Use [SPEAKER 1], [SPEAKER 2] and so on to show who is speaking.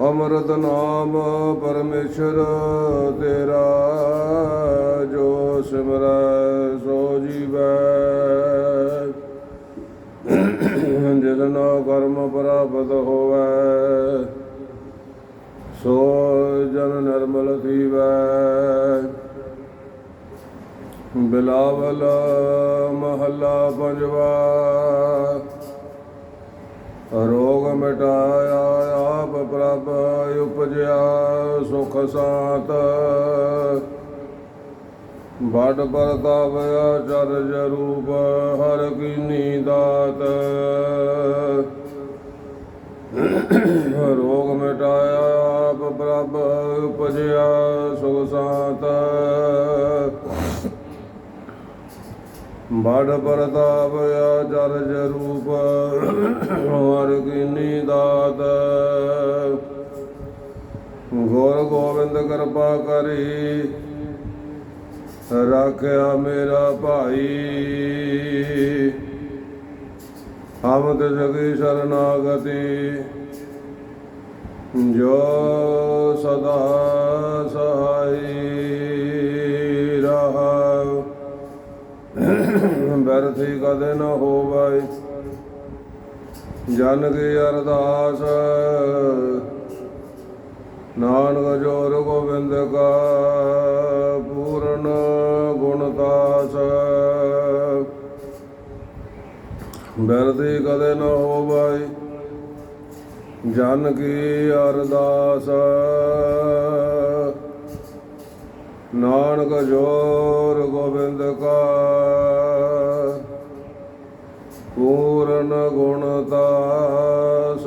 [SPEAKER 1] ਅਮਰਤ ਨਾਮ ਪਰਮੇਸ਼ਰ ਤੇਰਾ, ਜੋ ਸਿਮਰੈ ਸੋ ਜੀਵੈ। ਜਿਤਨਾ ਕਰਮ ਪ੍ਰਾਪਤ ਹੋਵੈ, ਸੋ ਜਨ ਨਿਰਮਲ ਥੀਵੈ। ਬਿਲਾਵਲ ਮਹੱਲਾ ਪੰਜਵਾ, ਰੋਗ ਮਿਟਾਇਆ ਉਪਜਿਆ ਸੁਖ ਸਾਤ। ਬੜ ਪ੍ਰਤਾਪ ਆਚਰਜ ਰੂਪ, ਹਰ ਕੀਨੀ ਦਾਤ ਰੋਗ ਮਿਟਾਇਆ ਆਪ ਪ੍ਰਭ, ਉਪਜਿਆ ਸੁਖ ਸਾਤ। ਬੜ ਪ੍ਰਤਾਪ ਆਚਰਜ ਰੂਪ, ਹਰ ਕੀਨੀ ਦਾਤ ਗੁਰ ਗੋਬਿੰਦ ਕਿਰਪਾ ਕਰੀ। ਰੱਖਿਆ ਮੇਰਾ ਭਾਈ। ਹਮ ਤੇ ਜਗੀ ਸ਼ਰਨਾਗਤੀ। ਜੋ ਸਦਾ ਸਹਾਈ ਰਹਾ। ਬਰਥੀ ਕਦੇ ਨ ਹੋਵੈ। ਜਨ ਕੀ ਅਰਦਾਸ ਨਾਨਕ ਜੋਰ ਗੋਬਿੰਦ ਕਾ ਪੂਰਨ ਗੁਣਦਾਸ ਬਰਥੀ ਕਦੇ ਨ ਹੋਵੈ ਜਨ ਕੀ ਅਰਦਾਸ। ਨਾਨਕ ਜੋਰ ਗੋਬਿੰਦ ਕਾ ਪੂਰਨ ਗੁਣਦਾਸ